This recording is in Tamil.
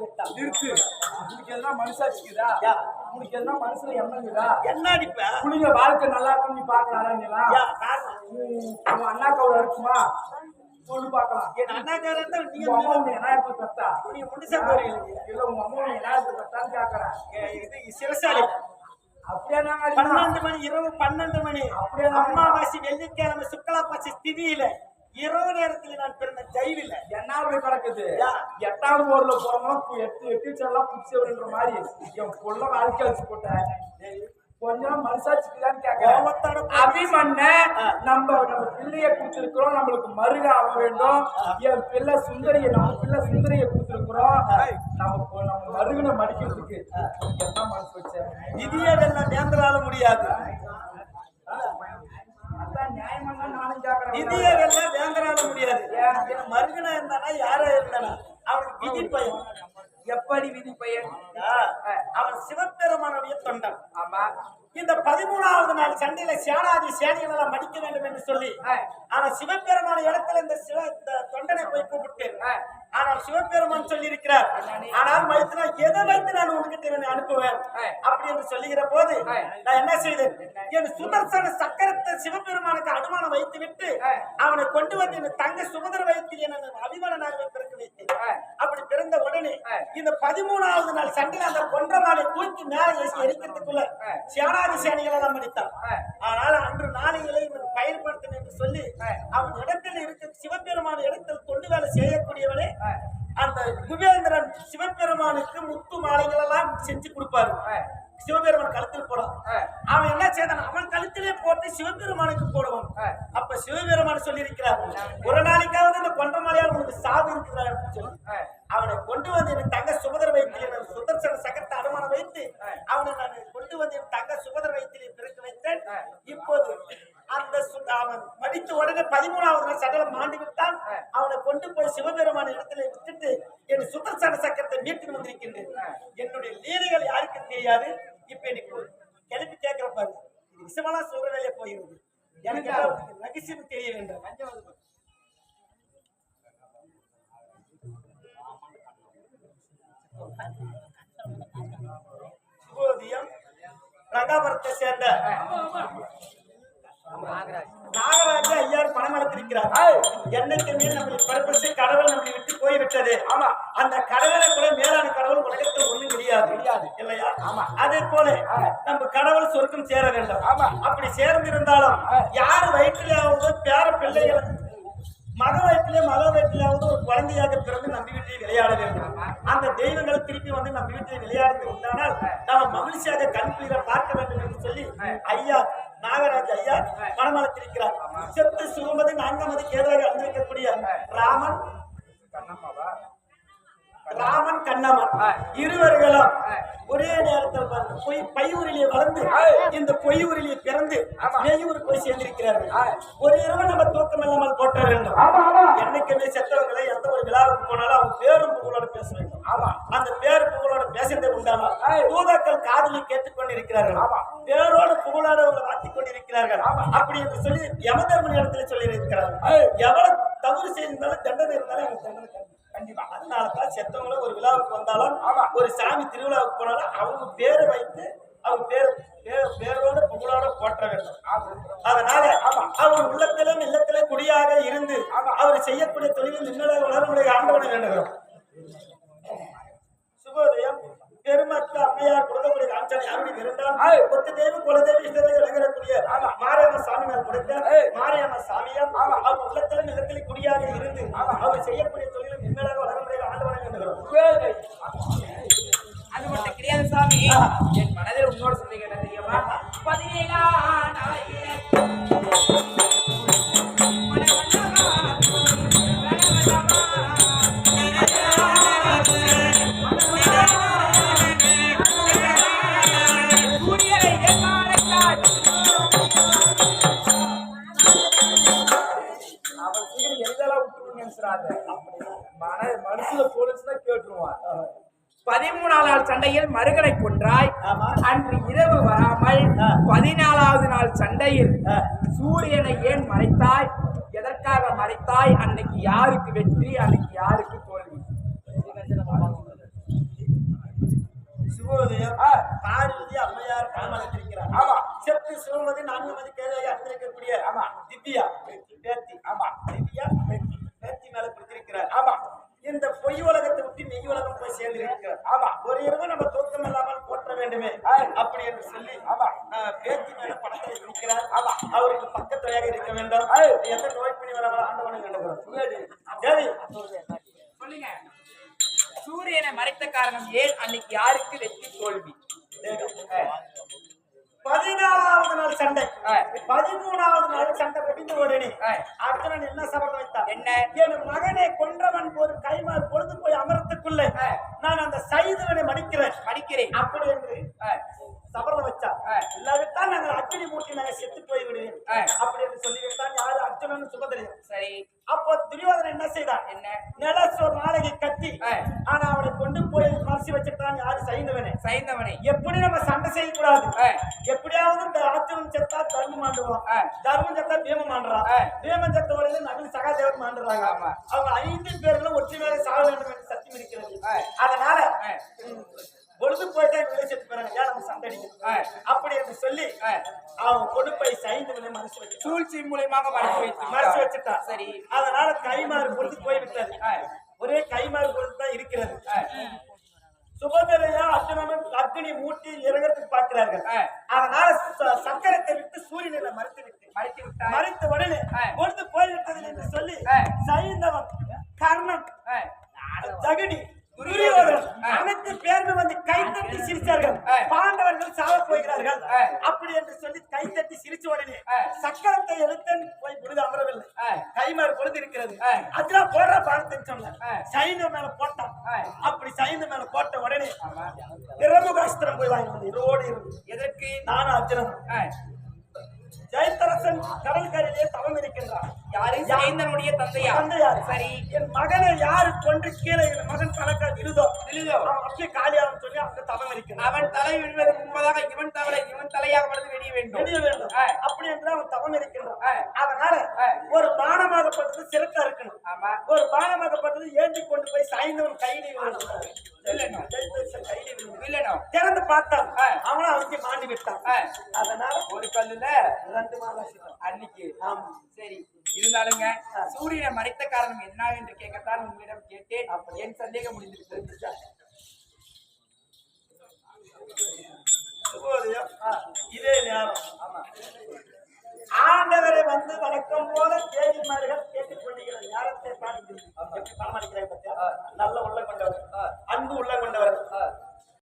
விட்டான் இருக்கு. உனக்கு எதுனா மனசாச்சுக்குதா. உனக்கு எதுனா மனசுல எண்ணங்குதா என்ன அடிப்ப? புள்ளிங்க வாழ்க்கை நல்லா இருக்கும் நீ பாக்கலாம் அண்ணா கவுல இருக்குமா? சொல்லு பாக்கலாம் என் அண்ணாக்காரன் தான் நீங்க அம்மா உன்னை என்ன எடுத்து தத்தா நீங்க முடிச்சா போறீங்க. இல்ல உங்க அம்மா உன்னை என்ன எடுத்து தத்தான்னு கேக்குறேன் இது சிறசாலி. பன்னெண்டு மணி இரவு பன்னெண்டு மணி. அம்மாவாசி வெள்ளிக்கிழமை சுக்லாபாசி ஸ்திதியில இரவு நேரத்தில் நான் பிறந்த ஜெயிலில் என்ன அப்படி கிடக்குது யா. எட்டாவது போர்ல போறோம் எட்டு எட்டு செல்லாம் புடிச்சவன்ற மாதிரி. என் பொண்ண வாழ்க்கை வச்சு போட்டேன். கொஞ்சம் மனசாட்சிக்குதான்னு கோபத்தோட கேட்கறேன் அபிமன்ன நம்ம நம்ம பிள்ளைய கொடுத்திருக்கிறோம். நம்மளுக்கு மருக ஆக வேண்டும். என் பிள்ளை சுந்தரிய நம்ம பிள்ளை சுந்தரிய கொடுத்திருக்கிறோம். நம்ம நம்ம மருகனை மடிக்கிறதுக்கு என்ன மனசு வச்சேன் விதியதெல்லாம் வேந்தரால முடியாது. விதியதெல்லாம் வேந்தரால முடியாது. மருகனா இருந்தானா யாரா இருந்தானா? அவனுக்கு விதி பயம். எப்படி விதி பையன் அவன் சிவபெருமானுடைய தொண்டன். ஆமா. இந்த பதிமூணாவது நாள் சண்டையில சேனாதி சேனைகள் எல்லாம் மடிக்க வேண்டும் என்று சொல்லி ஆனா சிவபெருமான இடத்துல இந்த சிவ இந்த தொண்டனை போய் கூப்பிட்டு ஆனால் சிவபெருமான் சொல்லி இருக்கிறார் ஆனால் மைத்துனா எதை வைத்து நான் உனக்கு இவனை அனுப்புவேன்? அப்படி என்று சொல்லுகிற போது நான் என்ன செய்தேன்? என் சுதர்சன சக்கரத்தை சிவபெருமானுக்கு அனுமானம் வைத்து விட்டு அவனை கொண்டு வந்து என் தங்க சுமதர வயத்தில் என் அபிமானனாக பிறக்க வைத்தேன். அப்படி பிறந்த உடனே இந்த பதிமூணாவது நாள் சண்டையில் அந்த கொன்ற மாலை தூக்கி மேலே எரிக்கிறதுக்குள்ள சேனாதி சேனைகள் எல்லாம் மடித்தான் ஆனால் அன்று நாளைகளை இவன் என்று சொல்லி அவன் இடத்தில் இருக்க சிவபெருமான இடத்தில் தொண்டு வேலை செய்யக்கூடியவனே அந்த குபேந்திரன் சிவபெருமானுக்கு முத்து மாலைகள் எல்லாம் செஞ்சு கொடுப்பாரு. சிவபெருமான் கழுத்தில் போடான் அவன் என்ன செய்தான்? அவன் கழுத்திலே போட்டு சிவபெருமானுக்கு போடுவான். அப்ப சிவபெருமான் சொல்லி இருக்கிறார் ஒரு நாளைக்காவது இந்த கொண்ட மலையால் உனக்கு சாவு இருக்கிறார் சொல்லி அவனை கொண்டு வந்து என் தங்க சுபதர வைத்திலே சுதர்சன சகத்தை அனுமானம் வைத்து அவனை நான் கொண்டு வந்து என் தங்க சுபதர வைத்திலே பிறக்க வைத்தேன். இப்போது அந்த அவன் மடித்த உடனே பதிமூணாவது நாள் சடலம் மாண்டு விட்டான். அவனை கொண்டு போய் சிவபெருமான இடத்துல விட்டுட்டு என் சுதர்சன சக்கரத்தை மீட்டு வந்திருக்கின்றேன். என்னுடைய லீலைகள் யாருக்கும் தெரியாது. இப்ப எனக்கு கிளப்பி கேட்கிற பாரு. விஷமெல்லாம் சொல்ற வேலையை போயிருது எனக்கு ரகசியம் தெரிய வேண்டும். சுபோதியம் ரங்காபுரத்தை சேர்ந்த நாகராஜ. ஐயார் பணம் அனுப்பியிருக்கிறார் என்னைக்குமே நம்மளை பர்பஸ் கடவுள் நம்மளை விட்டு போய்விட்டது. ஆமா அந்த கடவுளை கூட மேலான கடவுள் உலகத்தில் ஒண்ணும் கிடையாது. கிடையாது. இல்லையா? ஆமா. அதே போல நம்ம கடவுள் சொர்க்கம் சேர வேண்டும். ஆமா. அப்படி சேர்ந்திருந்தாலும் யார் வயிற்றிலாவது பேர பிள்ளைகள் மக வயிற்றிலே மக வயிற்றிலாவது ஒரு குழந்தையாக பிறந்து நம்ம வீட்டிலே விளையாட வேண்டும். அந்த தெய்வங்களை திருப்பி வந்து நம்ம வீட்டிலே விளையாடுறது உண்டானால் நம்ம மகிழ்ச்சியாக கண் குளிர பார்க்க வேண்டும் என்று சொல்லி ஐயா நாகராஜ் ஐயா மனமளத்திருக்கிறார் செத்து சுகமதி நான்காமது கேதாக அணிந்திருக்கக்கூடிய ராமன் ராமன் கண்ணம்மன் இருவர்களும் ஒரே நேரத்தில் பாருங்க, பொய் பையூரிலே வளர்ந்து இந்த பொய்யூரிலே பிறந்து நெய்யூர் போய் சேர்ந்திருக்கிறார்கள். ஒரு இரவு நம்ம தூக்கம் இல்லாமல் போட்ட வேண்டும். என்னைக்குமே செத்தவங்களை எந்த ஒரு விழாவுக்கு போனாலும் அவங்க பேரும் புகழோட பேச வேண்டும். அந்த பேரு புகழோட பேசுறதை உண்டானால் தூதாக்கள் காதலி கேட்டுக்கொண்டு இருக்கிறார்கள் பேரோடு புகழோட அவங்களை வாத்திக் கொண்டிருக்கிறார்கள் அப்படி என்று சொல்லி யமதர்மன் இடத்துல சொல்லி இருக்கிறார்கள் எவ்வளவு தவறு செய்திருந்தாலும் தண்டனை இருந்தாலும் எனக்கு தண்டனை. கண்டிப்பா. அதனால தான் செத்தவங்கள ஒரு விழாவுக்கு வந்தாலும் ஒரு சாமி திருவிழாவுக்கு போனாலும் அவங்க பேரை வைத்து அவங்க பேர் பேர் பேரோட புகழோட போற்ற வேண்டும். அதனால அவர் உள்ளத்திலும் இல்லத்திலும் குடியாக இருந்து அவர் செய்யக்கூடிய தொழிலில் நின்னதாக வளரமுடைய ஆண்டவனை வேண்டுகிறோம். பெருமக்க அம்மையார் கொடுக்கக்கூடிய காஞ்சனை அப்படி இருந்தால் கொத்து தெய்வ குலதெய்வ இஷ்டதெய்வ விளங்கக்கூடிய மாரியம்ம சாமி மேல் கொடுத்த மாரியம்ம சாமியம் அவர் உள்ளத்திலும் நிலத்திலே குடியாக இருந்து அவர் செய்யக்கூடிய தொழிலும் நின்னதாக வளரமுடைய ஆண்டவனை வேண்டுகிறோம் அது மட்டும் கிடையாது சாமி. என் மனதில் உன்னோட சொன்னீங்க என்ன தெரியுமா? பதினேழா விட்டுருன்னு நினைச்சிடாத மன மனசுல போலீஸ்னா கேட்டுருவான். பதிமூணாம் நாள் சண்டையில் மருகனை கொன்றாய். அன்று இரவு வராமல் பதினாலாவது நாள் சண்டையில் சூரியனை ஏன் மறைத்தாய்? எதற்காக மறைத்தாய்? அன்னைக்கு யாருக்கு வெற்றி? அன்னைக்கு யாருக்கு தோல்வி? சுபோதயம் ஆ, பார்வதி அம்மையார் காமலத்திருக்கிறார் ஆமா. செப்பு சிவமதி நான்குமதி கேள்வி அறிந்திருக்கக்கூடிய ஆமா. திவ்யா பேத்தி. ஆமா. திவ்யா பேத்தி பேத்தி மேல கொடுத்திருக்கிறார் ஆமா இந்த பொய் உலகத்தை விட்டு மெய் உலகம் போய் சேர்ந்து இருக்கிறார் ஆமா ஒரு இரவு நம்ம தூக்கம் இல்லாமல் போற்ற வேண்டுமே. அப்படி என்று சொல்லி ஆமா. பேத்தி மேல படத்தை இருக்கிறார். ஆமா. அவருக்கு பக்கத்துறையாக இருக்க வேண்டும். எந்த நோய் பிணி வராமல் ஆண்டவனை தேவி சொல்லுங்க. சூரியனை மறைத்த காரணம் ஏன் அன்னைக்கு யாருக்கு வெற்றி தோல்வி? பதினாலாவது நாள் சண்டை. பதிமூணாவது நாள் சண்டை முடிந்த உடனே ஆ. அர்ஜுனன் என்ன சபதம் வைத்தான் என்ன? என் மகனை கொன்றவன் ஒரு கைமாறு பொழுது போய் அமரத்துக்குள்ளே ஆ. நான் அந்த சைதுவனை படிக்கிறேன் அப்படி என்று வச்சார். ஆ. இல்லாவிட்டால் நாங்கள் அக்னி மூட்டி நாங்கள் செத்து போய் விடுவேன். அப்படி என்று சொல்லிவிட்டான் யாரு அர்ஜுனன் சுபதிரியும் சரி. அப்போ துரியோதனன் என்ன செய்தான்? என்ன? நிலசோர் கட்டி ஆ. ஆனா அவனை கொண்டு போய் மறைச்சு வச்சுட்டான் யாரு? சைந்தவனே. சைந்தவனை. எப்படி நம்ம சண்டை செய்யக்கூடாது? எப்படியாவது இந்த ஆத்திரம் செத்தா தர்மம் ஆண்டுவான் ஆ. தர்மம் செத்தா பீமம் ஆண்டுறான். பீமம் செத்த உடனே நபில் சகாதேவன் ஆண்டுறாங்க. அவங்க ஐந்து பேர்களும் ஒற்றுமையாக சாக வேண்டும் என்று சத்தியம் இருக்கிறது. அதனால பொழுது போயிட்டா இவங்களே செத்து போறாங்க ஏன் நம்ம? ஆ. அப்படி என்று சொல்லி. அவன் கொண்டு போய் சைந்து மனசு வச்சு சூழ்ச்சி மூலியமாக வைத்து மறைச்சு வச்சுட்டான். சரி. அதனால கைமாறு பொழுது போய்விட்டது. ஆ, ஒரே கைமாறு பொழுது தான் இருக்கிறது. சுபதிரையா அர்ஜுனனும் அக்னி மூட்டி இறங்கத்துக்கு பார்க்கிறார்கள். ஆ. அதனால சக்கரத்தை விட்டு சூரியனை மறைத்து விட்டு மறைத்து விட்டார் மறைத்த உடனே. பொழுது போய்விட்டது என்று சொல்லி. சைந்தவன் கர்ணன் ஆ, ஜகடி அப்படி என்று சொல்லி கைத்தட்டி சிரிச்ச உடனே. சக்கரத்தை எடுத்தேன் போய் பொழுது அமரவில்லை. கைமாறு பொழுது இருக்கிறது. அதுதான் போடுற பாடத்தை சொன்ன. சைன மேல போட்டான். அப்படி சைன மேல போட்ட உடனே. பிரமுகாஸ்திரம் போய் வாங்கி வந்து ரோடு இருந்து எதற்கு நானும் அர்ஜுனன் ஜெயத்தரசன் கடற்கரையிலே தவம் இருக்கின்றான். யாரு? சைந்தனுடைய தந்தையா? தந்தையார். சரி. என் மகனை யாரு கொன்று கீழே என் மகன் கலக்க விழுதோ? விழுதோ. அவன் அப்படியே காலியாகும் சொல்லி அங்க தவம் இருக்கிறான் அவன் தலை விழுவதற்கு முன்பதாக இவன் தவற இவன் தலையாக மறந்து வெடிய வேண்டும். வெளிய வேண்டும். அப்படி என்று அவன் தவம் இருக்கின்றான். அதனால. ஒரு பானமாகப்பட்டது சிறக்கா இருக்கணும். ஆமா. ஒரு பானமாகப்பட்டது ஏந்தி கொண்டு போய் சாய்ந்தவன் கையில விழுந்தான். பார்த்தான் அவனும் அவனுக்கு மாண்டி விட்டான் அதனால ஒரு கல்லுல ரெண்டு மாதம் அன்னைக்கு. ஆமா. சரி இருந்தாலுங்க சூரியனை மறைத்த காரணம் என்ன என்று கேட்கத்தான் உங்களிடம் கேட்டேன். அப்படி. என் சந்தேகம் முடிந்து தெரிஞ்சுச்சா? இதே நேரம். ஆமா. ஆண்டவரை வந்து வணக்கம் போல தேவிமார்கள் கேட்டுக்கொண்டிருக்கிற நேரத்தை பார்த்து பணம் அளிக்கிறேன் நல்ல உள்ள கொண்டவர். அன்பு உள்ள கொண்டவர்.